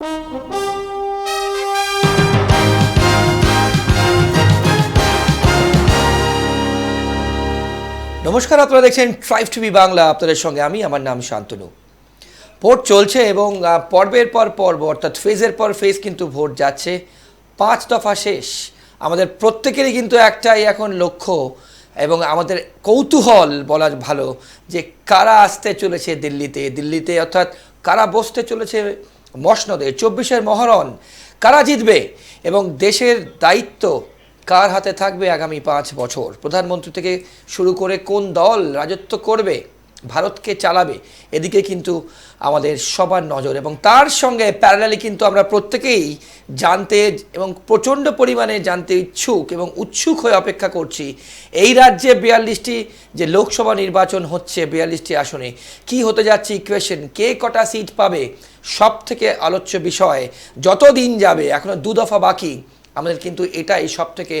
নমস্কার, আপনারা দেখছেন ট্রাইভ টিভি বাংলা। আপনাদের সঙ্গে আমি, আমার নাম শান্তনু। ভোট চলছে এবং পর্বের পর পর্ব, অর্থাৎ ফেজের পর ফেজ কিন্তু ভোট যাচ্ছে। পাঁচ দফা শেষ। আমাদের প্রত্যেকেরই কিন্তু একটাই এখন লক্ষ্য এবং আমাদের কৌতূহল বলা ভালো যে কারা আসতে চলেছে দিল্লিতে। দিল্লিতে অর্থাৎ কারা বসতে চলেছে মসনদে, চব্বিশের মহরণ, কারা জিতবে এবং দেশের দায়িত্ব কার হাতে থাকবে আগামী পাঁচ বছর? প্রধানমন্ত্রী থেকে শুরু করে কোন দল রাজত্ব করবে? ভারতকে চালাবে, এদিকে কিন্তু আমাদের সবার নজর। এবং তার সঙ্গে প্যারালালি কিন্তু আমরা প্রত্যেকেই জানতে এবং প্রচণ্ড পরিমাণে জানতে ইচ্ছুক এবং উৎসুক হয়ে অপেক্ষা করছি এই রাজ্যে বিয়াল্লিশটি যে লোকসভা নির্বাচন হচ্ছে, বিয়াল্লিশটি আসনে, কি হতে যাচ্ছে ইকুয়েশন কে কটা সিট পাবে? সব থেকে আলোচ্য বিষয় যত দিন যাবে, এখনও দু দফা বাকি। আমাদের কিন্তু এটাই সব থেকে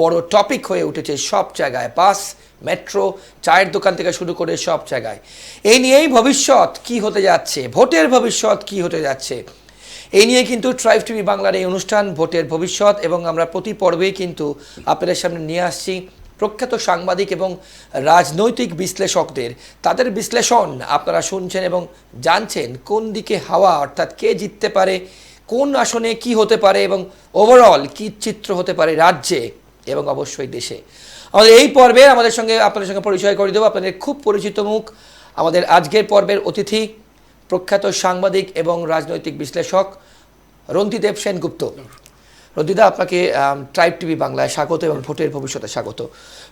বড় টপিক হয়ে উঠেছে সব জায়গায়। বাস মেট্রো, চায়ের দোকান থেকে শুরু করে সব জায়গায়। এই নিয়েই ভবিষ্যৎ কি হতে যাচ্ছে, ভোটের ভবিষ্যৎ কি হতে যাচ্ছে। এই নিয়ে কিন্তু ট্রাইভ টিভি বাংলার এই অনুষ্ঠান, ভোটের ভবিষ্যৎ, এবং আমরা প্রতি পর্বেই কিন্তু আপনাদের সামনে নিয়ে আসছি প্রখ্যাত সাংবাদিক এবং রাজনৈতিক বিশ্লেষকদের। তাদের বিশ্লেষণ আপনারা শুনছেন এবং জানছেন কোন দিকে হাওয়া, অর্থাৎ কে জিততে পারে, কোন আসনে কি হতে পারে, এবং ওভারঅল কি চিত্র হতে পারে রাজ্যে এবং অবশ্যই দেশে। আমাদের এই পর্বে আমাদের সঙ্গে আপনাদের সঙ্গে পরিচয় করে দেবো। আপনাদের খুব পরিচিত মুখ। আমাদের আজকের পর্বের অতিথি প্রখ্যাত সাংবাদিক এবং রাজনৈতিক বিশ্লেষক রন্তিদেব সেনগুপ্ত রন্তিদা আপনাকে ট্রাইব টিভি বাংলায় স্বাগত এবং ভোটের ভবিষ্যতে স্বাগত।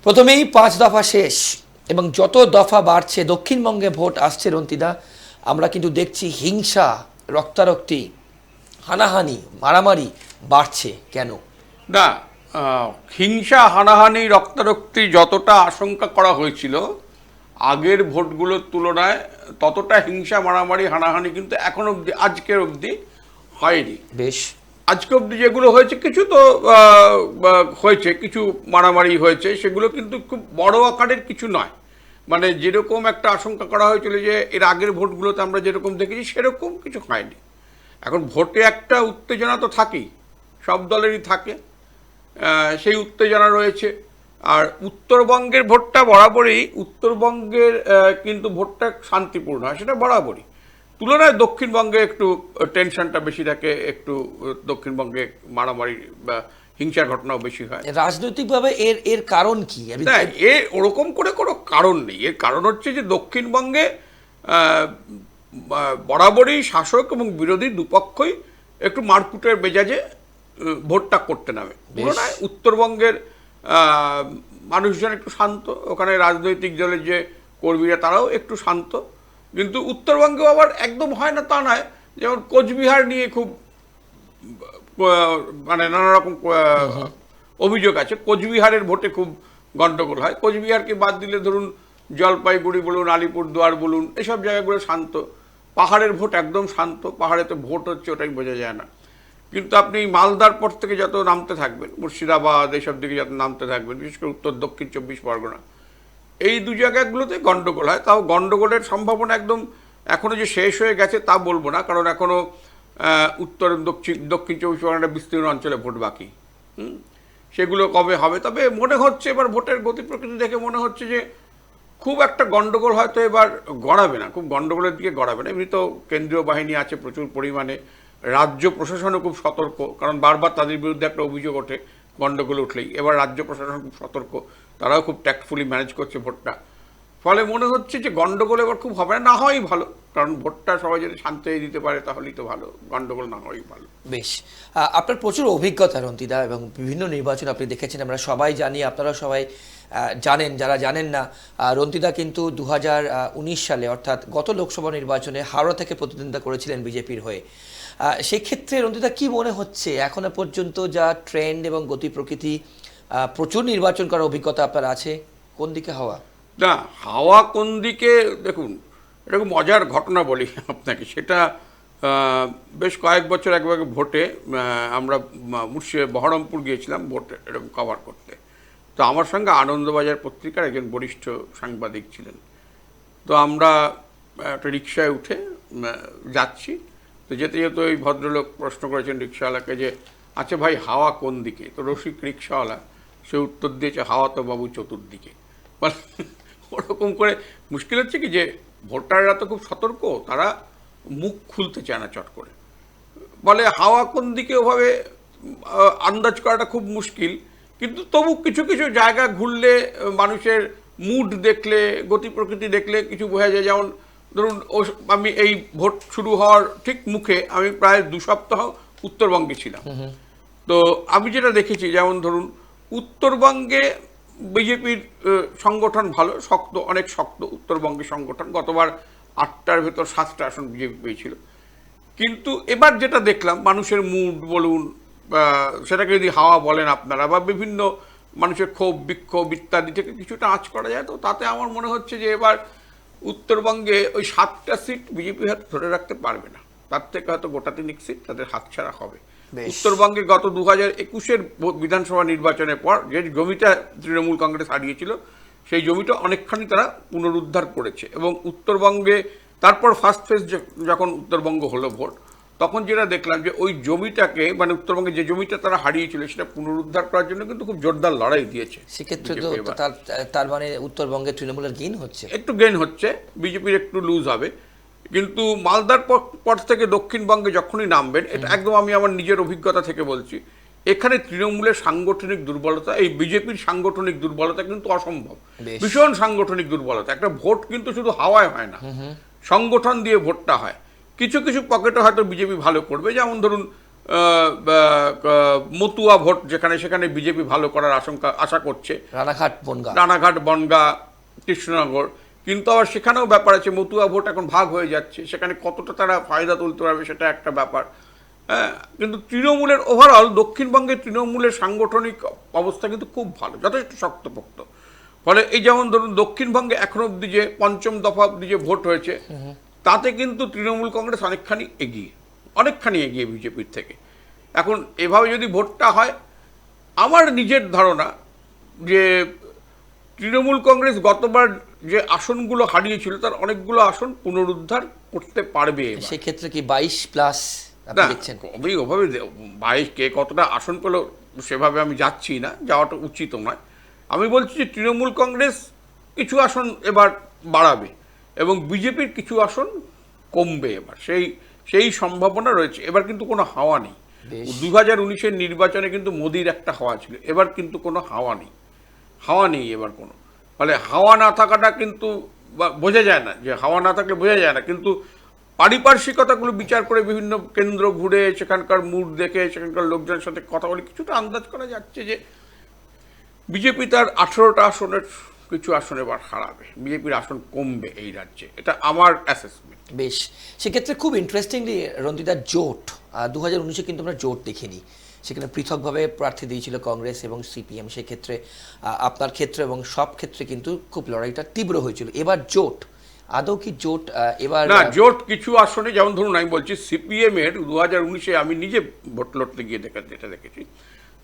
প্রথমেই পাঁচ দফা শেষ এবং যত দফা বাড়ছে, দক্ষিণবঙ্গে ভোট আসছে রন্তিদা আমরা কিন্তু দেখছি হিংসা, রক্তারক্তি, হানাহানি, মারামারি বাড়ছে কেন? না হিংসা হানাহানি রক্তারক্তি যতটা আশঙ্কা করা হয়েছিল আগের ভোটগুলোর তুলনায় ততটা হিংসা মারামারি হানাহানি কিন্তু এখন অবধি আজকের অবধি হয়নি। বেশ। আজকে অবধি যেগুলো হয়েছে কিছু তো হয়েছে কিছু মারামারি হয়েছে সেগুলো কিন্তু খুব বড় আকারের কিছু নয়। মানে যেরকম একটা আশঙ্কা করা হয়েছিল যে এর আগের ভোটগুলোতে আমরা যেরকম দেখেছি সেরকম কিছু হয়নি। এখন ভোটে একটা উত্তেজনা তো থাকেই সব দলেরই থাকে। সেই উত্তেজনা রয়েছে। আর উত্তরবঙ্গের ভোটটা বরাবরই উত্তরবঙ্গের কিন্তু ভোটটা শান্তিপূর্ণ হয় সেটা বরাবরই। তুলনায় দক্ষিণবঙ্গে একটু টেনশনটা বেশি থাকে একটু দক্ষিণবঙ্গে মারামারি বা হিংসার ঘটনাও বেশি হয়। রাজনৈতিকভাবে এর এর কারণ কি? না এ ওরকম করে কোনো কারণ নেই। এর কারণ হচ্ছে যে দক্ষিণবঙ্গে বরাবরই শাসক এবং বিরোধী দুপক্ষই একটু মারকুটের মেজাজে ভোটটা করতে নামে। তুলনায় উত্তরবঙ্গের মানুষজন একটু শান্ত ওখানে রাজনৈতিক দলের যে কর্মীরা তারাও একটু শান্ত। কিন্তু উত্তরবঙ্গেও আবার একদম হয় না তা নয় যেমন কোচবিহার নিয়ে খুব মানে নানা রকম অভিযোগ আছে। কোচবিহারের ভোটে খুব গণ্ডগোল হয়। কোচবিহারকে বাদ দিলে ধরুন জলপাইগুড়ি বলুন আলিপুরদুয়ার বলুন এসব জায়গাগুলো শান্ত। পাহাড়ের ভোট একদম শান্ত। পাহাড়ে তো ভোট হচ্ছে ওটাই বোঝা যায় না। কিন্তু আপনি মালদার পর থেকে যত নামতে থাকবেন মুর্শিদাবাদ এইসব দিকে যত নামতে থাকবেন বিশেষ করে উত্তর দক্ষিণ চব্বিশ পরগনা এই দু জায়গাগুলোতে গণ্ডগোল হয়। তাও গন্ডগোলের সম্ভাবনা একদম এখনও যে শেষ হয়ে গেছে তা বলব না কারণ এখনও আহ, উত্তর দক্ষিণ দক্ষিণ চব্বিশ পরগনা বিস্তীর্ণ অঞ্চলে ভোট বাকি। হুম? সেগুলো কবে হবে? তবে মনে হচ্ছে এবার ভোটের গতি প্রকৃতি দেখে মনে হচ্ছে যে খুব একটা গন্ডগোল হয়তো এবার গড়াবে না খুব গন্ডগোলের দিকে গড়াবে না। এমনি তো কেন্দ্রীয় বাহিনী আছে প্রচুর পরিমাণে। রাজ্য প্রশাসনও খুব সতর্ক, কারণ বারবার তাদের বিরুদ্ধে একটা অভিযোগ ওঠে গণ্ডগোল উঠলেই। এবার রাজ্য প্রশাসন খুব সতর্ক, তারাও খুব ট্যাক্টফুলি ম্যানেজ করছে ভোটটা। ফলে মনে হচ্ছে যে গন্ডগোল এবার খুব হবে না হওয়াই ভালো, কারণ ভোটটা সবাই যদি শান্ত দিতে পারে তাহলেই তো ভালো গণ্ডগোল না হওয়াই ভালো। বেশ আপনার প্রচুর অভিজ্ঞতা রন্তিদা, এবং বিভিন্ন নির্বাচন আপনি দেখেছেন, আমরা সবাই জানি আপনারা সবাই জানেন, যারা জানেন না রন্তিদা কিন্তু দু হাজার উনিশ সালে, অর্থাৎ গত লোকসভা নির্বাচনে হাওড়া থেকে প্রতিদ্বন্দ্বিতা করেছিলেন বিজেপির হয়ে। আহ, সেই ক্ষেত্রে রন্তিদা কি মনে হচ্ছে? এখনও পর্যন্ত যা ট্রেন্ড এবং গতি প্রকৃতি প্রচুর নির্বাচন করার অভিজ্ঞতা আপনার আছে? কোন দিকে হাওয়া? না হাওয়া কোন দিকে? দেখুন খুব মজার ঘটনা বলি আপনাকে। সেটা বেশ কয়েক বছর একবার ভোটে আমরা ম- মুর্শি বহরমপুর গিয়েছিলাম ভোট এরকম কভার করতে। তো আমার সঙ্গে আনন্দবাজার পত্রিকার একজন বরিষ্ঠ সাংবাদিক ছিলেন। তো আমরা একটা রিক্সায় উঠে যাচ্ছি। তো যেতে যেতে ওই ভদ্রলোক প্রশ্ন করেছেন রিক্সাওয়ালাকে যে আচ্ছা ভাই, হাওয়া কোন দিকে? তো রসিক রিক্সাওয়ালা, সে উত্তর দিয়েছে, হাওয়া তো বাবু চতুর্দিকে। ওরকম করে মুশকিল হচ্ছে কি যে, ভোটাররা তো খুব সতর্ক, তারা মুখ খুলতে চায় না চট করে। বলে, হাওয়া কোন দিকে? ওভাবে আন্দাজ করাটা খুব মুশকিল, কিন্তু তবু কিছু কিছু জায়গা ঘুরলে, মানুষের মুড দেখলে, গতি প্রকৃতি দেখলে কিছু বোঝা যায়। যেমন ধরুন ও আমি এই ভোট শুরু হওয়ার ঠিক মুখে আমি প্রায় দু সপ্তাহ উত্তরবঙ্গে ছিলাম। তো আমি যেটা দেখেছি যেমন ধরুন উত্তরবঙ্গে বিজেপির সংগঠন ভালো শক্ত অনেক শক্ত উত্তরবঙ্গে সংগঠন। গতবার আটটার ভেতর সাতটা আসন বিজেপি পেয়েছিল। কিন্তু এবার যেটা দেখলাম মানুষের মুড বলুন সেটাকে যদি হাওয়া বলেন আপনারা বা বিভিন্ন মানুষের ক্ষোভ বিক্ষোভ ইত্যাদি থেকে কিছুটা আঁচ করা যায় তো তাতে আমার মনে হচ্ছে যে এবার উত্তরবঙ্গে ওই সাতটা সিট বিজেপি হয়তো ধরে রাখতে পারবে না। তার থেকে হয়তো গোটা তিনিক সিট তাদের হাতছাড়া হবে। উত্তরবঙ্গে গত দু হাজার একুশের বিধানসভা নির্বাচনের পর যে জমিটা তৃণমূল কংগ্রেস হারিয়েছিল সেই জমিটা অনেকখানি তারা পুনরুদ্ধার করেছে। এবং উত্তরবঙ্গে তারপর ফার্স্ট ফেজ যখন উত্তরবঙ্গ হলো ভোট তখন যেটা দেখলাম যে ওই জমিটাকে মানে উত্তরবঙ্গে যে জমিটা তারা হারিয়েছিল সেটা পুনরুদ্ধার করার জন্য কিন্তু খুব জোরদার লড়াই দিয়েছে সেক্ষেত্রে তো। তার তার মানে উত্তরবঙ্গে তৃণমূলের গেইন হচ্ছে। একটু গেইন হচ্ছে বিজেপির একটু লুজ হবে। কিন্তু মালদার পর- পর থেকে দক্ষিণবঙ্গে যখনই নামবেন এটা একদম আমি আমার নিজের অভিজ্ঞতা থেকে বলছি এখানে তৃণমূলের সাংগঠনিক দুর্বলতা এই বিজেপির সাংগঠনিক দুর্বলতা কিন্তু অসম্ভব। ভীষণ সাংগঠনিক দুর্বলতা একটা ভোট কিন্তু শুধু হাওয়ায় হয় না। সংগঠন দিয়ে ভোটটা হয়। কিছু কিছু পকেটে হয়তো বিজেপি ভালো করবে যেমন ধরুন মতুয়া ভোট যেখানে সেখানে বিজেপি ভালো করার আশঙ্কা আশা করছে। রানাঘাট বনগা। রানাঘাট বনগা কৃষ্ণনগর। কিন্তু আবার সেখানেও ব্যাপার আছে মতুয়া ভোট এখন ভাগ হয়ে যাচ্ছে সেখানে কতটা তারা ফায়দা তুলতে পারবে সেটা একটা ব্যাপার। হ্যাঁ কিন্তু তৃণমূলের ওভারঅল দক্ষিণবঙ্গের তৃণমূলের সাংগঠনিক অবস্থা কিন্তু খুব ভালো যথেষ্ট শক্তপোক্ত। ফলে এই যেমন ধরুন দক্ষিণবঙ্গে এখন অব্দি যে পঞ্চম দফা অব্দি যে ভোট হয়েছে তাতে কিন্তু তৃণমূল কংগ্রেস অনেকখানি এগিয়ে অনেকখানি এগিয়ে বিজেপির থেকে। এখন এভাবে যদি ভোটটা হয় আমার নিজের ধারণা যে তৃণমূল কংগ্রেস গতবার যে আসনগুলো হারিয়েছিল তার অনেকগুলো আসন পুনরুদ্ধার করতে পারবে সেক্ষেত্রে কি বাইশ প্লাস আমি ওভাবে বাইশ কে কতটা আসন পেল সেভাবে আমি যাচ্ছি না যাওয়াটা উচিত নয়। আমি বলছি যে তৃণমূল কংগ্রেস কিছু আসন এবার বাড়াবে। এবং বিজেপির কিছু আসন কমবে এবার। সেই সেই সম্ভাবনা রয়েছে। এবার কিন্তু কোনো হাওয়া নেই। দু হাজার উনিশের নির্বাচনে কিন্তু মোদির একটা হাওয়া ছিল। এবার কিন্তু কোনো হাওয়া নেই। হাওয়া নেই এবার কোনো। ফলে হাওয়া না থাকাটা কিন্তু বা- বোঝা যায় না যে হাওয়া না থাকলে বোঝা যায় না। কিন্তু পারিপার্শ্বিকতাগুলো বিচার করে বিভিন্ন কেন্দ্র ঘুরে সেখানকার মুড দেখে সেখানকার লোকজনের সাথে কথা বলে কিছুটা আন্দাজ করা যাচ্ছে যে বিজেপি তার আঠেরোটা আসনের কিছু আসন এবার হারাবে। বিজেপির আসন কমবে এই রাজ্যে। এটা আমার অ্যাসেসমেন্ট বেশ। সেক্ষেত্রে খুব ইন্টারেস্টিংলি রঞ্জিতার জোট দু হাজার উনিশে কিন্তু আমরা জোট দেখিনি। সেখানে পৃথকভাবে প্রার্থী দিয়েছিল কংগ্রেস এবং সিপিএম। সেক্ষেত্রে আপনার ক্ষেত্রে এবং সব ক্ষেত্রে কিন্তু খুব লড়াইটা তীব্র হয়েছিল। এবার জোট আদৌ কি জোট এবার না জোট কিছু আসনে যেমন ধরুন আমি বলছি সিপিএম এর দু হাজার উনিশে আমি নিজে ভোট লড়তে গিয়ে দেখা যেটা দেখেছি।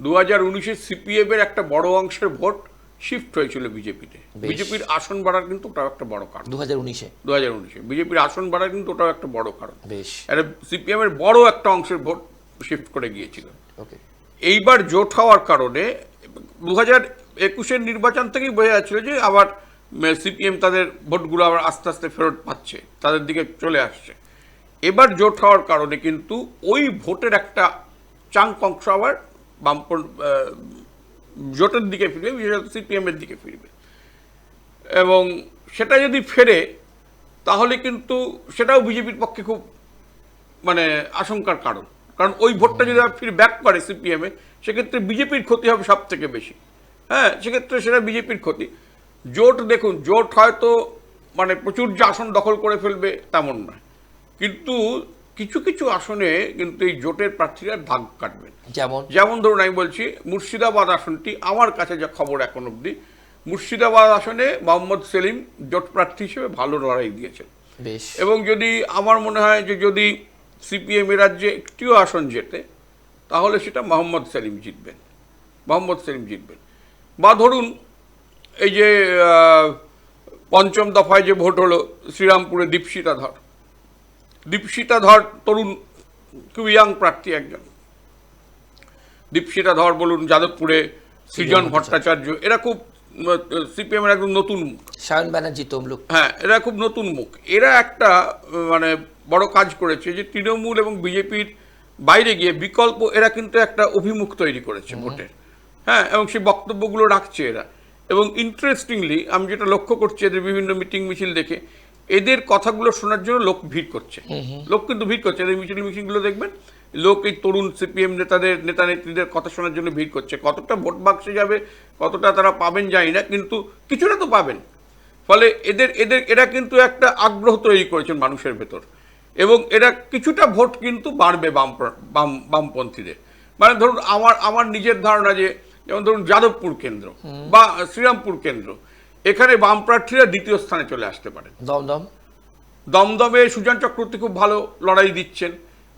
দু হাজার উনিশে সিপিএম এর একটা বড় অংশের ভোট শিফট হয়েছিল বিজেপিতে। বিজেপির আসন বাড়ার কিন্তু ওটাও একটা বড় কারণ। দু হাজার উনিশে। দু হাজার উনিশে। বিজেপির আসন বাড়ার কিন্তু ওটাও একটা বড় কারণ। বেশ। এটা সিপিএম এর বড় একটা অংশের ভোট শিফট করে গিয়েছিল। ওকে। এইবার জোট হওয়ার কারণে দু হাজার একুশের নির্বাচন থেকেই বোঝা যাচ্ছিল যে আবার সিপিএম তাদের ভোটগুলো আবার আস্তে আস্তে ফেরত পাচ্ছে তাদের দিকে চলে আসছে। এবার জোট হওয়ার কারণে কিন্তু ওই ভোটের একটা চাঙ্ক অংশ আবার বামপন আহ, জোটের দিকে ফিরবে, বিশেষত সিপিএম এর দিকে ফিরবে। এবং সেটা যদি ফেরে, তাহলে কিন্তু সেটাও বিজেপির পক্ষে খুব মানে আশঙ্কার কারণ। কারণ ওই ভোটটা যদি ফিরে ব্যাক করে সিপিএমে, সেক্ষেত্রে বিজেপির ক্ষতি হবে সব থেকে বেশি। হ্যাঁ সেক্ষেত্রে সেটা বিজেপির ক্ষতি। জোট দেখুন, জোট হয়তো মানে প্রচুর যে আসন দখল করে ফেলবে তেমন নয়। কিন্তু কিছু কিছু আসনে কিন্তু এই জোটের প্রার্থীরা দাগ কাটবেন যেমন? যেমন ধরুন আমি বলছি মুর্শিদাবাদ আসনটি আমার কাছে যা খবর এখন অবধি মুর্শিদাবাদ আসনে মোহাম্মদ সেলিম জোট প্রার্থী হিসেবে ভালো লড়াই দিয়েছেন। এবং যদি আমার মনে হয় যে যদি সিপিএম এ রাজ্যে একটিও আসন জেতে তাহলে সেটা মোহাম্মদ সেলিম জিতবেন। মোহাম্মদ সেলিম জিতবেন। বা ধরুন এই যে পঞ্চম দফায় যে ভোট হলো শ্রীরামপুরে দীপশিতা ধর দীপশিতা ধর তরুণ খুব ইয়াং প্রার্থী একজন। দীপশিতা ধর বলুন যাদবপুরে সৃজন ভট্টাচার্য এরা খুব সিপিএম এর একদম নতুন মুখ। সায়ন ব্যানার্জি তমলুক। হ্যাঁ এরা খুব নতুন মুখ। এরা একটা মানে বড় কাজ করেছে যে তৃণমূল এবং বিজেপির বাইরে গিয়ে বিকল্প এরা কিন্তু একটা অভিমুখ তৈরি করেছে ভোটের হ্যাঁ এবং সেই বক্তব্যগুলো রাখছে এরা। এবং ইন্টারেস্টিংলি আমি যেটা লক্ষ্য করছি এদের বিভিন্ন মিটিং মিছিল দেখে এদের কথাগুলো শোনার জন্য লোক ভিড় করছে। লোক কিন্তু ভিড় করছে। এদের মিছিল মিছিলগুলো দেখবেন লোক এই তরুণ সিপিএম নেতাদের নেতা নেত্রীদের কথা শোনার জন্য ভিড় করছে। কতটা ভোট বাক্সে যাবে কতটা তারা পাবেন জানি না কিন্তু কিছুটা তো পাবেন। ফলে এদের এদের এরা কিন্তু একটা আগ্রহ তৈরি করেছেন মানুষের ভেতর। এবং এরা কিছুটা ভোট কিন্তু বাড়বে বাম বাম বামপন্থীদের। মানে ধরুন আমার আমার নিজের ধারণা যে যেমন ধরুন যাদবপুর কেন্দ্র বা শ্রীরামপুর কেন্দ্র। এখানে বাম প্রার্থীরা দ্বিতীয় স্থানে চলে আসতে পারেন দমদম। দমদমে সুজন চক্রবর্তী খুব ভালো লড়াই দিচ্ছেন।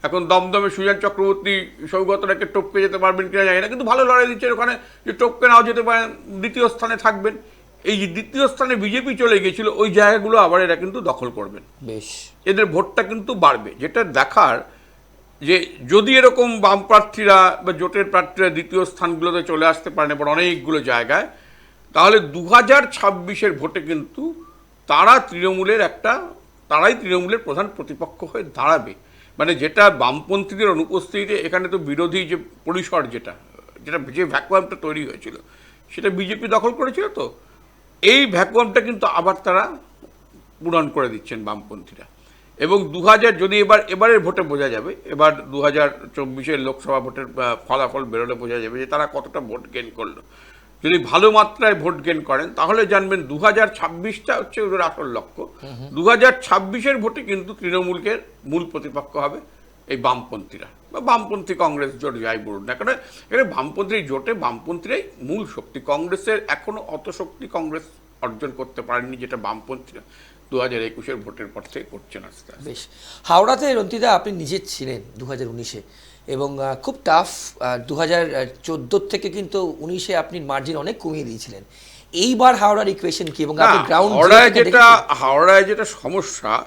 এখন দমদমে সুজন চক্রবর্তী সৌগতরাকে টপকে যেতে পারবেন কিনা জানি না কিন্তু ভালো লড়াই দিচ্ছেন। ওখানে যে টপকে নাও যেতে পারেন দ্বিতীয় স্থানে থাকবেন। এই যে দ্বিতীয় স্থানে বিজেপি চলে গিয়েছিল ওই জায়গাগুলো আবার এরা কিন্তু দখল করবেন। বেশ। এদের ভোটটা কিন্তু বাড়বে। যেটা দেখার যে যদি এরকম বাম প্রার্থীরা বা জোটের প্রার্থীরা দ্বিতীয় স্থানগুলোতে চলে আসতে পারেন এবার অনেকগুলো জায়গায় তাহলে দু হাজার ছাব্বিশের ভোটে কিন্তু তারা তৃণমূলের একটা, তারাই তৃণমূলের প্রধান প্রতিপক্ষ হয়ে দাঁড়াবে। মানে যেটা বামপন্থীদের অনুপস্থিতিতে, এখানে তো বিরোধী যে পরিসর যেটা যেটা যে ভ্যাকুয়ামটা তৈরি হয়েছিল, সেটা বিজেপি দখল করেছিল তো? এই ভ্যাকুয়ামটা কিন্তু আবার তারা পূরণ করে দিচ্ছেন বামপন্থীরা। এবং দু হাজার যদি এবার, এবারের ভোটে বোঝা যাবে, এবার দু হাজার লোকসভা ভোটের ফলাফল বেরোলে বোঝা যাবে যে তারা কতটা ভোট গেন করল। যদি ভালো মাত্রায় ভোট গেন করেন তাহলে জানবেন দু হাজার ছাব্বিশটা হচ্ছে ওদের আসল লক্ষ্য। দু হাজার ছাব্বিশের ভোটে কিন্তু তৃণমূলকে মূল প্রতিপক্ষ হবে এই বামপন্থীরা। বা বামপন্থী কংগ্রেস জোট যাই বলুন না কারণ এখানে বামপন্থী জোটে বামপন্থীরাই মূল শক্তি। কংগ্রেসের এখনও অত শক্তি কংগ্রেস অর্জন করতে পারেনি যেটা বামপন্থীরা দু হাজার একুশের ভোটের পর থেকে করছেন আস্তে আস্তে। বেশ। হাওড়াতে রন্তিদা আপনি নিজে ছিলেন দু হাজার উনিশে। এবং খুব টাফ দু হাজার চোদ্দোর থেকে কিন্তু উনিশে আপনি মার্জিন অনেক কমিয়ে দিয়েছিলেন। এইবার হাওড়ার ইকুয়েশন কি এবং গ্রাউন্ড হাওড়ায় যেটা হাওড়ায় যেটা সমস্যা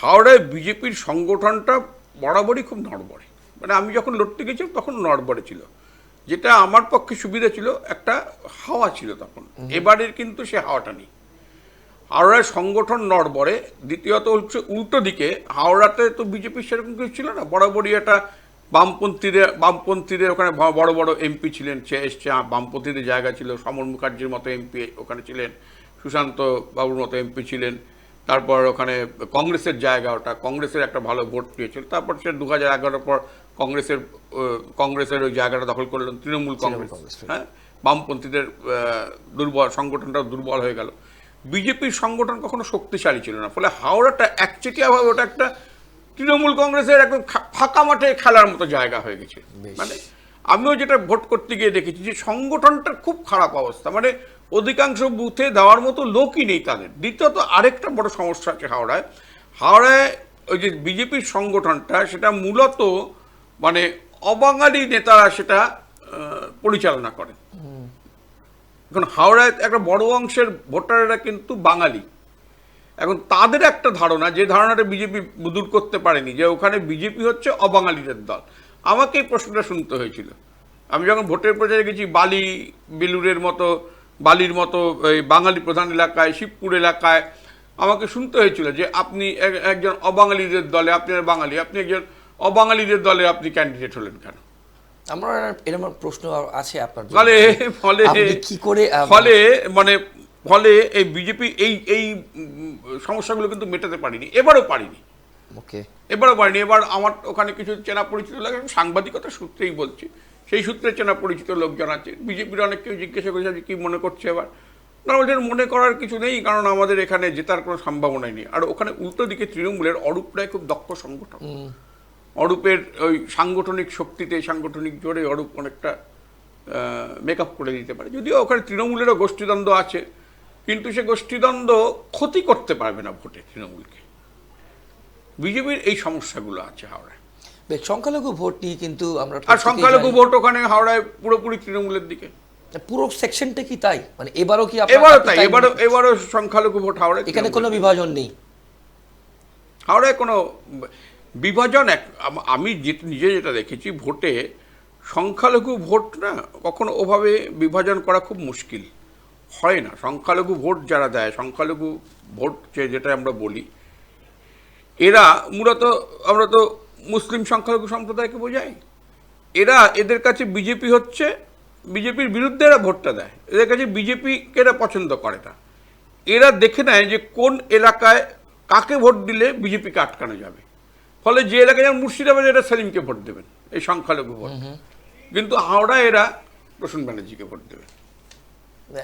হাওড়ায় বিজেপির সংগঠনটা বরাবরই খুব নড়বড়ে। মানে আমি যখন লড়তে গেছিলাম তখন নড়বড়ে ছিল। যেটা আমার পক্ষে সুবিধা ছিল একটা হাওয়া ছিল তখন। এবারের কিন্তু সে হাওয়াটা নেই। হাওড়ায় সংগঠন নড়বড়ে দ্বিতীয়ত হচ্ছে উল্টো দিকে হাওড়াতে তো বিজেপির সেরকম কিছু ছিল না বরাবরই একটা বামপন্থীদের বামপন্থীদের ওখানে বড় বড় এমপি ছিলেন সে এসছে বামপন্থীদের জায়গা ছিল সমর মুখার্জির মতো এমপি ওখানে ছিলেন সুশান্ত বাবুর মতো এমপি ছিলেন তারপর ওখানে কংগ্রেসের জায়গা ওটা কংগ্রেসের একটা ভালো ভোট পেয়েছিল তারপর সে দু হাজার এগারোর পর কংগ্রেসের কংগ্রেসের ওই জায়গাটা দখল করলেন তৃণমূল কংগ্রেস কংগ্রেস। হ্যাঁ বামপন্থীদের দুর্বল সংগঠনটা দুর্বল হয়ে গেল বিজেপির সংগঠন কখনো শক্তিশালী ছিল না ফলে হাওড়াটা একচেটিয়াভাবে ওটা একটা তৃণমূল কংগ্রেসের একদম ফাঁকা মাঠে খেলার মতো জায়গা হয়ে গেছে। মানে আমিও যেটা ভোট করতে গিয়ে দেখেছি যে সংগঠনটার খুব খারাপ অবস্থা। মানে অধিকাংশ বুথে দেওয়ার মতো লোকই নেই তাদের। দ্বিতীয়ত আরেকটা বড় সমস্যা আছে হাওড়ায়। হাওড়ায় ওই যে বিজেপির সংগঠনটা সেটা মূলত মানে অবাঙালি নেতারা সেটা পরিচালনা করেন এখন হাওড়ায় একটা বড় অংশের ভোটাররা কিন্তু বাঙালি। এখন তাদের একটা ধারণা যে ধারণাটা বিজেপি দূর করতে পারেনি যে ওখানে বিজেপি হচ্ছে অবাঙালিদের দল। আমাকে এই প্রশ্নটা শুনতে হয়েছিল। আমি যখন ভোটের প্রচারে গেছি বালি বেলুরের মতো বালির মতো এই বাঙালি প্রধান এলাকায় শিবপুর এলাকায় আমাকে শুনতে হয়েছিল যে আপনি এক- একজন অবাঙালিদের দলে আপনি বাঙালি আপনি একজন অবাঙালিদের দলে আপনি ক্যান্ডিডেট হলেন কেন? আমার এরকম প্রশ্ন আছে আপনার ফলে ফলে কি করে ফলে মানে ফলে এই বিজেপি এই এই সমস্যাগুলো কিন্তু মেটাতে পারিনি এবারও পারিনি। ওকে এবারও পারিনি এবার আমার ওখানে কিছু চেনা পরিচিত লাগে আমি সাংবাদিকতা সূত্রেই বলছি। সেই সূত্রে চেনা পরিচিত লোকজন আছে বিজেপির অনেক কেউ জিজ্ঞাসা করেছে যে কী মনে করছে এবার। না বলছেন মনে করার কিছু নেই কারণ আমাদের এখানে জেতার কোনো সম্ভাবনাই নেই। আর ওখানে উল্টো দিকে তৃণমূলের অরূপ রায় খুব দক্ষ সংগঠন অরূপের ওই সাংগঠনিক শক্তিতে সাংগঠনিক জোরে অরূপ অনেকটা মেক আপ করে দিতে পারে। যদিও ওখানে তৃণমূলেরও গোষ্ঠীদ্বন্দ্ব আছে কিন্তু সে গোষ্ঠীদ্বন্দ্ব ক্ষতি করতে পারবে না ভোটে তৃণমূলকে। বিজেপির এই সমস্যাগুলো আছে হাওড়ায়। বেশ সংখ্যালঘু ভোট নিয়ে কিন্তু আমরা আর সংখ্যালঘু ভোট ওখানে হাওড়ায় পুরোপুরি তৃণমূলের দিকে। পুরো সেকশনটা কি তাই? মানে এবারও কি এবারও তাই এবারও এবারও সংখ্যালঘু ভোট হাওড়ায় এখানে কোনো বিভাজন নেই? হাওড়ায় কোনো বিভাজন এক আমি নিজে যেটা দেখেছি ভোটে সংখ্যালঘু ভোট না কখনো ওভাবে বিভাজন করা খুব মুশকিল। হয় না। সংখ্যালঘু ভোট যারা দেয় সংখ্যালঘু ভোট যে যেটা আমরা বলি এরা মূলত আমরা তো মুসলিম সংখ্যালঘু সম্প্রদায়কে বোঝাই। এরা এদের কাছে বিজেপি হচ্ছে বিজেপির বিরুদ্ধে এরা ভোটটা দেয়। এদের কাছে বিজেপিকে এরা পছন্দ করে না। এরা দেখে নেয় যে কোন এলাকায় কাকে ভোট দিলে বিজেপিকে আটকানো যাবে। ফলে যে এলাকায় যেমন মুর্শিদাবাদে এরা সেলিমকে ভোট দেবেন এই সংখ্যালঘু ভোট। কিন্তু হাওড়া এরা প্রসূন ব্যানার্জিকে ভোট দেবে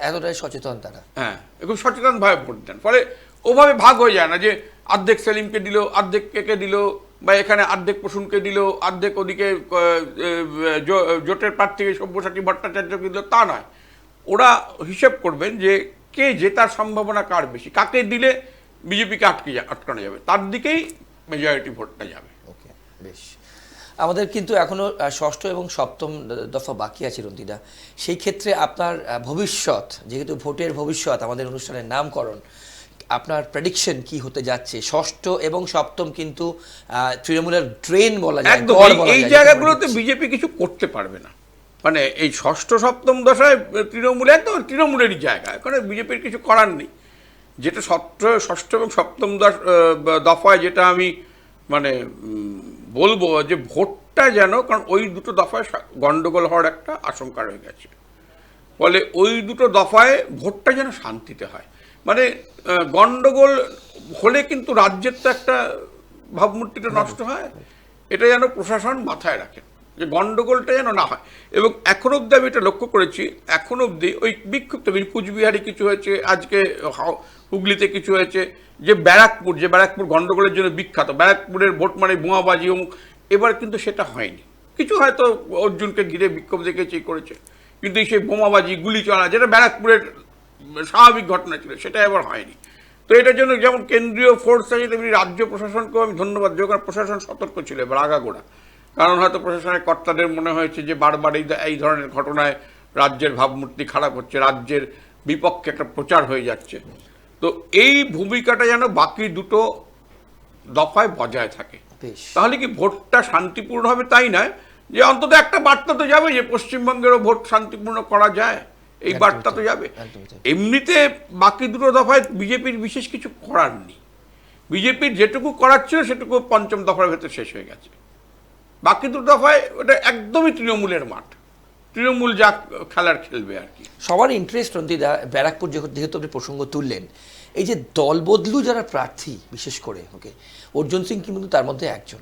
এতটাই সচেতন তারা। হ্যাঁ খুব সচেতনভাবে ভোট দেন। ফলে ওভাবে ভাগ হয়ে যায় না যে অর্ধেক সেলিমকে দিল অর্ধেক কেকে দিল বা এখানে অর্ধেক প্রসূনকে দিল অর্ধেক ওদিকে জোটের প্রার্থীকে সব্যসাচী ভট্টাচার্যকে দিল তা নয়। ওরা হিসেব করবেন যে কে জেতার সম্ভাবনা কার বেশি কাকে দিলে বিজেপিকে আটকে আটকানো যাবে। তার দিকেই মেজরিটি ভোটটা যাবে। ওকে বেশ। আমাদের কিন্তু এখনও ষষ্ঠ এবং সপ্তম দফা বাকি আছে রন্তিদা। সেই ক্ষেত্রে আপনার ভবিষ্যৎ যেহেতু ভোটের ভবিষ্যৎ আমাদের অনুষ্ঠানের নামকরণ আপনার প্রেডিকশন কি হতে যাচ্ছে? ষষ্ঠ এবং সপ্তম কিন্তু তৃণমূলের ড্রেন বলা যায় এই- জায়গাগুলোতে বিজেপি কিছু করতে পারবে না। মানে এই ষষ্ঠ সপ্তম দশায় তৃণমূল একদম তৃণমূলেরই জায়গা এখানে বিজেপির কিছু করার নেই। যেটা ষষ্ঠ ষষ্ঠ এবং সপ্তম দশ দফায় যেটা আমি মানে বলব যে ভোটটা যেন, কারণ ওই দুটো দফায় গণ্ডগোল হওয়ার একটা আশঙ্কা রয়ে গেছে। ফলে ওই দুটো দফায় ভোটটা যেন শান্তিতে হয়। মানে গণ্ডগোল হলে কিন্তু রাজ্যের তো একটা ভাবমূর্তিটা নষ্ট হয়। এটা যেন প্রশাসন মাথায় রাখে। যে গন্ডগোলটা যেন না হয়। এবং এখন অব্দি আমি এটা লক্ষ্য করেছি, এখন অব্দি ওই বীর কুচবিহারে কিছু হয়েছে, আজকে হুগলিতে কিছু হয়েছে, যে ব্যারাকপুর যে ব্যারাকপুর গন্ডগোলের জন্য বিখ্যাত, ব্যারাকপুরের ভোট মানে বোমাবাজি অমুক এবার কিন্তু সেটা হয়নি। কিছু হয়তো অর্জুনকে ঘিরে বিক্ষোভ দেখেছে, করেছে, কিন্তু সেই বোমাবাজি গুলি চলা যেটা ব্যারাকপুরের স্বাভাবিক ঘটনা ছিল, সেটা এবার হয়নি। তো এটার জন্য যেমন কেন্দ্রীয় ফোর্স আছে, তেমনি রাজ্য প্রশাসনকেও আমি ধন্যবাদ কারণ প্রশাসন সতর্ক ছিল, এবার আগাগোড়া। কারণ হয়তো প্রশাসনের কর্তাদের মনে হয়েছে যে বারবার এই এই ধরনের ঘটনায় রাজ্যের ভাবমূর্তি খারাপ হচ্ছে রাজ্যের বিপক্ষে একটা প্রচার হয়ে যাচ্ছে। তো এই ভূমিকাটা যেন বাকি দুটো দফায় বজায় থাকে। তাহলে কি ভোটটা শান্তিপূর্ণ হবে? তাই নয়। যে অন্তত একটা বার্তা তো যাবে যে পশ্চিমবঙ্গেরও ভোট শান্তিপূর্ণ করা যায়। এই বার্তা তো যাবে। এমনিতে বাকি দুটো দফায় বিজেপির বিশেষ কিছু করার নেই। বিজেপির যেটুকু করার ছিল সেটুকু পঞ্চম দফার ভেতর শেষ হয়ে গেছে। বাকি দুটো দফায় ওটা একদমই তৃণমূলের মাঠ। তৃণমূল যা খেলার খেলবে আর কি। সবার ইন্টারেস্ট রন্তিদা ব্যারাকপুর যেহেতু আপনি প্রসঙ্গ তুললেন এই যে দল বদলু যারা প্রার্থী বিশেষ করে ওকে অর্জুন সিং কিন্তু তার মধ্যে একজন।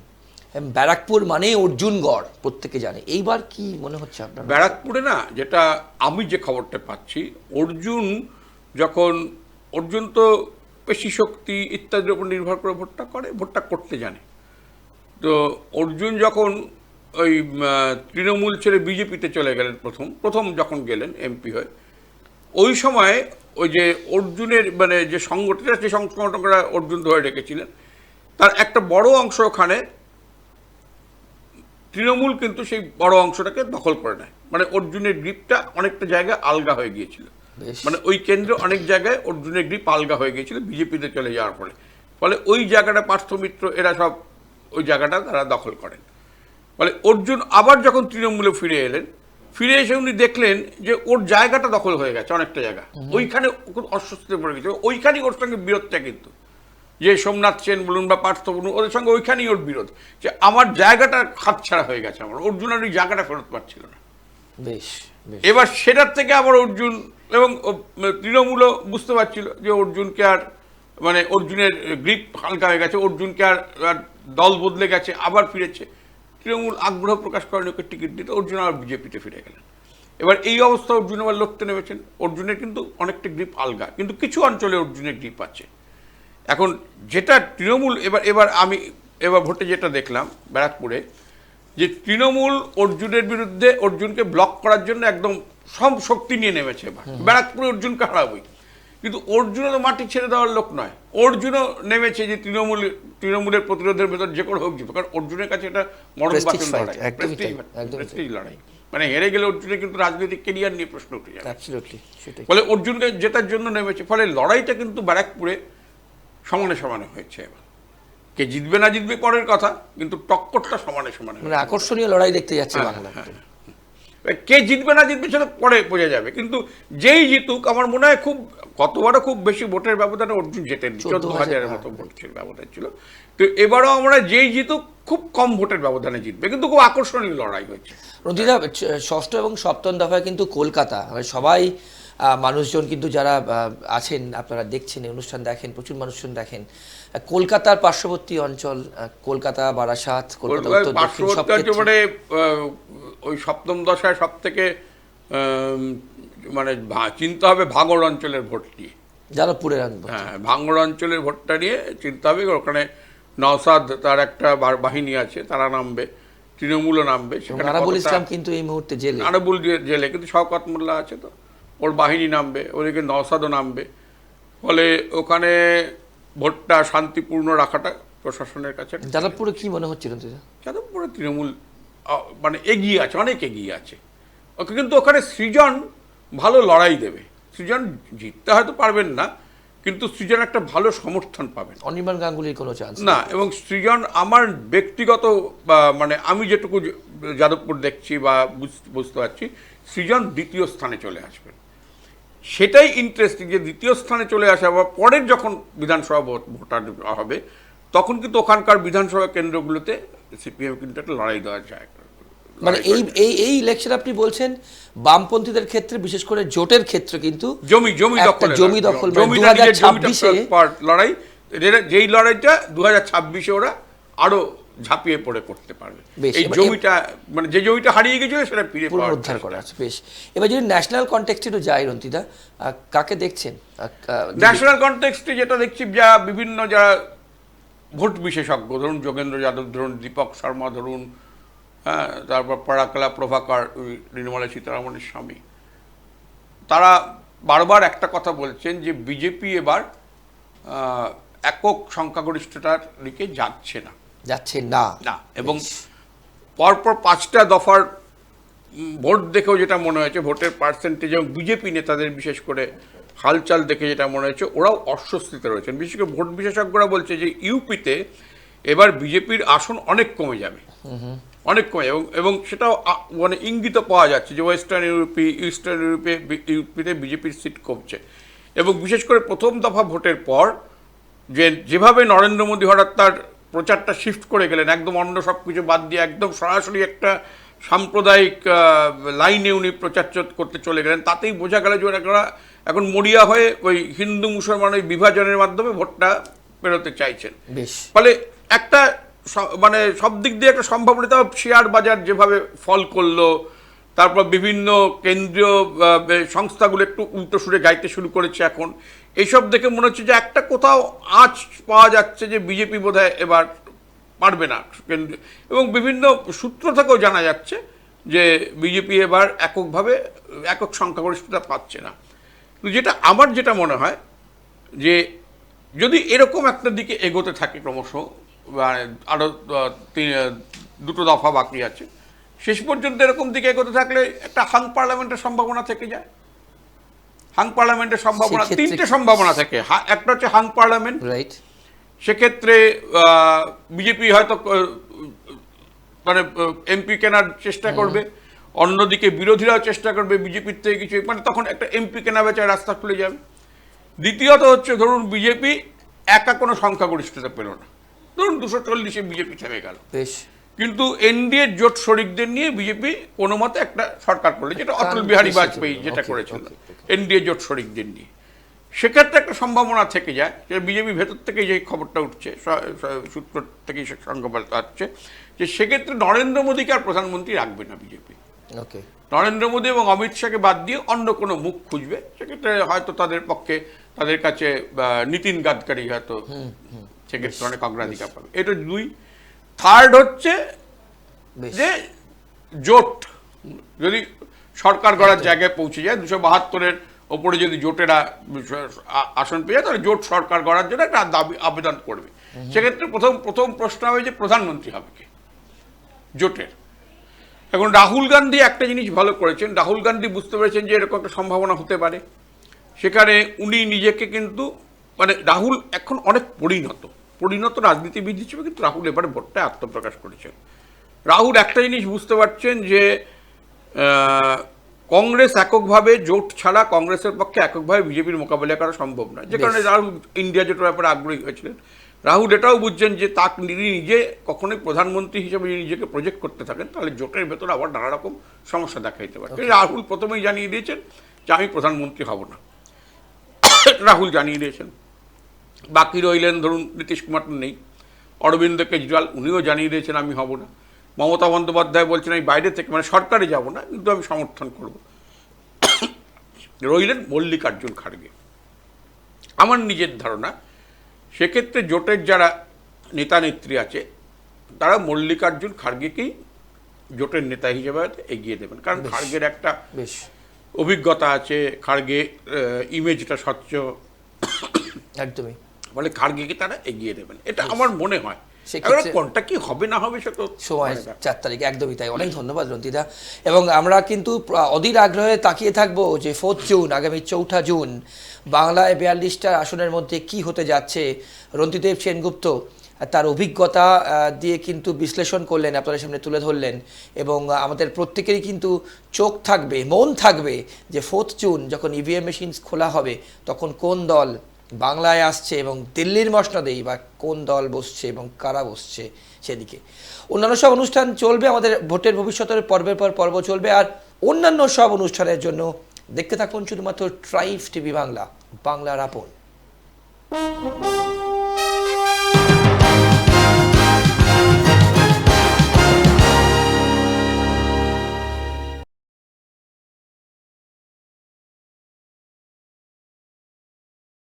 ব্যারাকপুর মানে অর্জুনগড় প্রত্যেকে জানে। এইবার কি মনে হচ্ছে আপনার? ব্যারাকপুরে না যেটা আমি যে খবরটা পাচ্ছি অর্জুন যখন অর্জুন তো পেশি শক্তি ইত্যাদির উপর নির্ভর করে ভোটটা করে ভোটটা করতে জানে। তো অর্জুন যখন ওই তৃণমূল ছেড়ে বিজেপিতে চলে গেলেন প্রথম প্রথম যখন গেলেন এমপি হয়ে ওই সময় ওই যে অর্জুনের মানে যে সংগঠন যে সংগঠনরা অর্জুন ধরে রেখেছিলেন তার একটা বড় অংশ ওখানে তৃণমূল কিন্তু সেই বড় অংশটাকে দখল করে নেয়। মানে অর্জুনের গ্রিপটা অনেকটা জায়গায় আলগা হয়ে গিয়েছিল। মানে ওই কেন্দ্রে অনেক জায়গায় অর্জুনের গ্রিপ আলগা হয়ে গিয়েছিল বিজেপিতে চলে যাওয়ার ফলে। ফলে ওই জায়গাটা পার্থমিত্র এরা সব ওই জায়গাটা তারা দখল করেন। ফলে অর্জুন আবার যখন তৃণমূলে ফিরে এলেন ফিরে এসে উনি দেখলেন যে ওর জায়গাটা দখল হয়ে গেছে অনেকটা জায়গা। ওইখানে খুব অস্বস্তিতে পড়ে গেছে। ওইখানেই ওর সঙ্গে বিরোধটা কিন্তু। যে সোমনাথ সেন বলুন বা পার্থ বলুন ওদের সঙ্গে ওইখানেই ওর বিরোধ যে আমার জায়গাটা হাতছাড়া হয়ে গেছে আমার অর্জুন আর ওই জায়গাটা ফেরত পাচ্ছিল না। বেশ এবার সেটার থেকে আবার অর্জুন এবং ও- তৃণমূলও বুঝতে পারছিল যে অর্জুনকে আর মানে অর্জুনের গ্রিপ হালকা হয়ে গেছে অর্জুনকে আর দল বদলে গেছে আবার ফিরেছে। তৃণমূল আগ্রহ প্রকাশ করেন ওকে টিকিট দিতে। অর্জুন আবার বিজেপিতে ফিরে গেলেন। এবার এই অবস্থা অর্জুন আবার লড়তে নেমেছেন। অর্জুনের কিন্তু অনেকটা গ্রিপ আলগা কিন্তু কিছু অঞ্চলে অর্জুনের গ্রিপ আছে। এখন যেটা তৃণমূল এবার এবার আমি এবার ভোটে যেটা দেখলাম ব্যারাকপুরে যে তৃণমূল অর্জুনের বিরুদ্ধে অর্জুনকে ব্লক করার জন্য একদম সব শক্তি নিয়ে নেমেছে এবার। ব্যারাকপুরে অর্জুনকে হারাবই। কিন্তু অর্জুনও তো মাটি ছেড়ে দেওয়ার লোক নয়। অর্জুনও নেমেছে যে তৃণমূল তৃণমূলের প্রতিরোধের ভেতর যে কোনো হোক কারণ অর্জুনের কাছে এটা মরণ লড়াই prestige লড়াই। মানে হেরে গেলে অর্জুনের কিন্তু রাজনৈতিক কেরিয়ার নিয়ে প্রশ্ন উঠে সেটাই। ফলে অর্জুনকে জেতার জন্য নেমেছে ফলে লড়াইটা কিন্তু ব্যারাকপুরে সমানে সমানে হয়েছে এবার। কে জিতবে না জিতবে পরের কথা কিন্তু টক্করটা সমানে সমানে মানে আকর্ষণীয় লড়াই দেখতে যাচ্ছে হ্যাঁ, বাংলা হ্যাঁ। কে জিতবে না জিতবে সেটা পরে বোঝা যাবে। কিন্তু যেই জিতুক আমার মনে হয় খুব কতবারও খুব বেশি ভোটের ব্যবধানে অর্জুন জেতেন চোদ্দ হাজারের মতো ভোট ছিল ব্যবধান ছিল। তো এবারও আমরা যেই জিতুক খুব কম ভোটের ব্যবধানে জিতবে কিন্তু খুব আকর্ষণীয় লড়াই হয়েছে। রঞ্জিতা ষষ্ঠ এবং সপ্তম দফায় কিন্তু কলকাতা। মানে সবাই আহ, মানুষজন কিন্তু যারা আছেন আপনারা দেখছেন অনুষ্ঠান দেখেন প্রচুর মানুষজন দেখেন কলকাতার পার্শ্ববর্তী অঞ্চল কলকাতা বারাসাত কলকাতা উত্তর দক্ষিণ ওই সপ্তম দশায় সব থেকে মানে চিন্তা হবে ভাঙড় অঞ্চলের ভোট নিয়ে। আনব হ্যাঁ ভাঙড় অঞ্চলের ভোটটা নিয়ে চিন্তা হবে ওখানে নওসাদ তার একটা বাহিনী আছে তারা নামবে তৃণমূলও নামবে আরাবুল ইসলাম কিন্তু এই মুহূর্তে জেলে। আরাবুল জেলে কিন্তু শওকত মোল্লা আছে তো ওর বাহিনী নামবে ওদিকে নওসাদও নামবে। ফলে ওখানে ভোটটা শান্তিপূর্ণ রাখাটা প্রশাসনের কাছে যাদবপুরে কি মনে হচ্ছে রঞ্জিতা যাদবপুরে তৃণমূল মানে এগিয়ে আছে অনেক এগিয়ে আছে। ওকে কিন্তু ওখানে সৃজন ভালো লড়াই দেবে। সৃজন জিততে হয়তো পারবেন না কিন্তু সৃজন একটা ভালো সমর্থন পাবেন। অনির্বাণ গাঙ্গুলির কোনো চান্স না এবং সৃজন আমার ব্যক্তিগত মানে আমি যেটুকু যাদবপুর দেখছি বা বুঝ- বুঝতে পারছি সৃজন দ্বিতীয় স্থানে চলে আসবেন সেটাই ইন্টারেস্টিং যে দ্বিতীয় স্থানে চলে আসা বা পরের যখন বিধানসভা ভোটার হবে তখন কিন্তু ওখানকার বিধানসভা কেন্দ্রগুলোতে সিপিএম কিন্তু একটা লড়াই দেওয়া যায় মানে এই এই এই ইলেকশন আপনি বলছেন বামপন্থীদের ক্ষেত্রে বিশেষ করে জোটের ক্ষেত্রে কিন্তু জমি জমি দখল জমি দখল 2026 পাওয়ার লড়াই। যেই লড়াইটা দু হাজার ছাব্বিশে ওরা আরও ঝাঁপিয়ে পড়ে করতে পারবে। এই জমিটা মানে যে জমিটা হারিয়ে গেছিল সেটা ফিরে পুনরুদ্ধার করা আছে বেশ। এবার যদি ন্যাশনাল কনটেক্সটে একটু যাই রন্তিদা কাকে দেখছেন? ন্যাশনাল কনটেক্সটে যেটা দেখছি যা বিভিন্ন যারা বিশেষজ্ঞ ধরুন যোগেন্দ্র যাদব ধরুন দীপক শর্মা ধরুন হ্যাঁ তারপর পাড়াকলা প্রভাকর ওই নির্মলা সীতারামনের স্বামী। তারা বারবার একটা কথা বলছেন যে বিজেপি এবার একক সংখ্যাগরিষ্ঠতার দিকে যাচ্ছে না। যাচ্ছে না। না এবং পরপর পাঁচটা দফার ভোট দেখেও যেটা মনে হয়েছে ভোটের পার্সেন্টেজ এবং বিজেপি নেতাদের বিশেষ করে হালচাল দেখে যেটা মনে হয়েছে ওরাও অস্বস্তিতে রয়েছেন। বিশেষ করে ভোট বিশেষজ্ঞরা বলছে যে, ইউপিতে এবার বিজেপির আসন অনেক কমে যাবে। অনেক কমে এবং এবং সেটাও মানে ইঙ্গিত পাওয়া যাচ্ছে যে, ওয়েস্টার্ন ইউরোপে ইস্টার্ন ইউরোপে ইউপিতে বিজেপির সিট কমছে। এবং বিশেষ করে প্রথম দফা ভোটের পর, যে, যেভাবে নরেন্দ্র মোদী হঠাৎ তার প্রচারটা শিফট করে গেলেন, একদম অন্য সব কিছু বাদ দিয়ে একদম সরাসরি একটা সাম্প্রদায়িক লাইনে উনি প্রচার করতে চলে গেলেন, তাতেই বোঝা গেল যে ওরা এখন মরিয়া হয়ে ওই হিন্দু মুসলমান ওই বিভাজনের মাধ্যমে ভোটটা পেরোতে চাইছেন। ফলে একটা মানে সব দিক দিয়ে একটা সম্ভাবনা শেয়ার বাজার যেভাবে ফল করল তারপর বিভিন্ন কেন্দ্রীয় সংস্থাগুলো একটু উল্টো সুরে গাইতে শুরু করেছে এখন। এইসব দেখে মনে হচ্ছে যে একটা কোথাও আঁচ পাওয়া যাচ্ছে যে বিজেপি বোধহয় এবার পারবে না কেন্দ্রীয় এবং বিভিন্ন সূত্র থেকেও জানা যাচ্ছে যে বিজেপি এবার এককভাবে একক সংখ্যাগরিষ্ঠতা পাচ্ছে না। যেটা আমার যেটা মনে হয় যে যদি এরকম একটা দিকে এগোতে থাকে ক্রমশ আরও দুটো দফা বাকি আছে শেষ পর্যন্ত এরকম দিকে এগোতে থাকলে একটা হাং পার্লামেন্টের সম্ভাবনা থেকে যায়। হাং পার্লামেন্টের সম্ভাবনা তিনটে সম্ভাবনা থেকে। একটা হচ্ছে হাং পার্লামেন্ট। রাইট সেক্ষেত্রে বিজেপি হয়তো মানে এমপি কেনার চেষ্টা করবে। অন্যদিকে বিরোধীরাও চেষ্টা করবে বিজেপির থেকে কিছু মানে তখন একটা এমপি কেনা বেচার রাস্তা খুলে যাবে। দ্বিতীয়ত হচ্ছে ধরুন বিজেপি একা কোনো সংখ্যাগরিষ্ঠতা পেল না। ধরুন দুশো চল্লিশে বিজেপি থেমে গেল। বেশ। কিন্তু এনডিএ জোট শরিকদের নিয়ে বিজেপি কোনো মতে একটা সরকার করলে যেটা অটল বিহারী বাজপেয়ী যেটা করেছিল. এনডিএ জোট শরিকদের নিয়ে। সেক্ষেত্রে একটা সম্ভাবনা থেকে যায় যে বিজেপি ভেতর থেকে যে খবরটা উঠছে সূত্র থেকে সে সংবাদ আসছে যে সেক্ষেত্রে নরেন্দ্র মোদীকে আর প্রধানমন্ত্রী রাখবে না বিজেপি। ওকে নরেন্দ্র মোদী এবং অমিত শাহকে বাদ দিয়ে অন্য কোনো মুখ খুঁজবে? সেক্ষেত্রে হয়তো তাদের পক্ষে তাদের কাছে নীতিন গাডকারি হয়তো সেক্ষেত্রে অনেক অগ্রাধিকার পাবে। এটা দুই। থার্ড হচ্ছে যে জোট যদি সরকার গড়ার জায়গায় পৌঁছে যায় দুশো বাহাত্তরের ওপরে যদি জোটেরা আসন পেয়ে যায় তাহলে জোট সরকার গড়ার জন্য একটা দাবি আবেদন করবে। সেক্ষেত্রে প্রথম প্রথম প্রশ্ন হবে যে প্রধানমন্ত্রী হবে কে? জোটের। এখন রাহুল গান্ধী একটা জিনিস ভালো করেছেন রাহুল গান্ধী বুঝতে পেরেছেন যে এরকম একটা সম্ভাবনা হতে পারে। সেখানে উনি নিজেকে কিন্তু মানে রাহুল এখন অনেক পরিণত পরিণত রাজনীতিবিদ হিসেবে কিন্তু রাহুল এবারে ভোটটা আত্মপ্রকাশ করেছেন। রাহুল একটা জিনিস বুঝতে পারছেন যে কংগ্রেস এককভাবে জোট ছাড়া কংগ্রেসের পক্ষে এককভাবে বিজেপির মোকাবিলা করা সম্ভব নয়। যে কারণে রাহুল ইন্ডিয়া জোটের ব্যাপারে আগ্রহী হয়েছিলেন। রাহুল এটাও বুঝছেন যে তাকে তিনি নিজে কখনোই প্রধানমন্ত্রী হিসেবে যদি নিজেকে প্রজেক্ট করতে থাকেন তাহলে জোটের ভেতরে আবার নানা রকম সমস্যা দেখা দিতে পারে রাহুল প্রথমেই জানিয়ে দিয়েছেন যে আমি প্রধানমন্ত্রী হব না। রাহুল জানিয়ে দিয়েছেন। বাকি রইলেন ধরুন নীতিশ কুমার নেই। অরবিন্দ কেজরিওয়াল উনিও জানিয়ে দিয়েছেন আমি হব না। মমতা বন্দ্যোপাধ্যায় বলছেন আমি বাইরে থেকে মানে সরকারে যাব না কিন্তু আমি সমর্থন করব। রইলেন মল্লিকার্জুন খাড়গে। আমার নিজের ধারণা সেক্ষেত্রে জোটের যারা নেতা নেত্রী আছে তারা মল্লিকার্জুন খার্গেকেই জোটের নেতা হিসেবে এগিয়ে দেবেন। কারণ খার্গের একটা বেশ। অভিজ্ঞতা আছে খার্গে ইমেজটা স্বচ্ছ। একদমই। বলে খার্গেকে তারা এগিয়ে দেবেন। এটা আমার মনে হয়। কোনটা কি হবে না হবে সময় চার তারিখে একদমই তাই। অনেক ধন্যবাদ রন্তিদা এবং আমরা কিন্তু অধীর আগ্রহে তাকিয়ে থাকব যে ফোর্থ জুন আগামী চৌঠা জুন বাংলায় বিয়াল্লিশটা আসনের মধ্যে কি হতে যাচ্ছে? রন্তিদেব সেনগুপ্ত তার অভিজ্ঞতা দিয়ে কিন্তু বিশ্লেষণ করলেন আপনাদের সামনে তুলে ধরলেন এবং আমাদের প্রত্যেকেরই কিন্তু চোখ থাকবে মন থাকবে যে ফোর্থ জুন যখন E ইভিএম মেশিন খোলা হবে তখন কোন দল বাংলায় আসছে এবং দিল্লির মসনদেই বা কোন দল বসছে এবং কারা বসছে সেদিকে। অন্যান্য সব অনুষ্ঠান চলবে, আমাদের ভোটের ভবিষ্যতের পর্বের পর পর্ব চলবে আর অন্যান্য সব অনুষ্ঠানের জন্য দেখতে থাকুন শুধুমাত্র ট্রাইভ টিভি বাংলা, বাংলার আপন।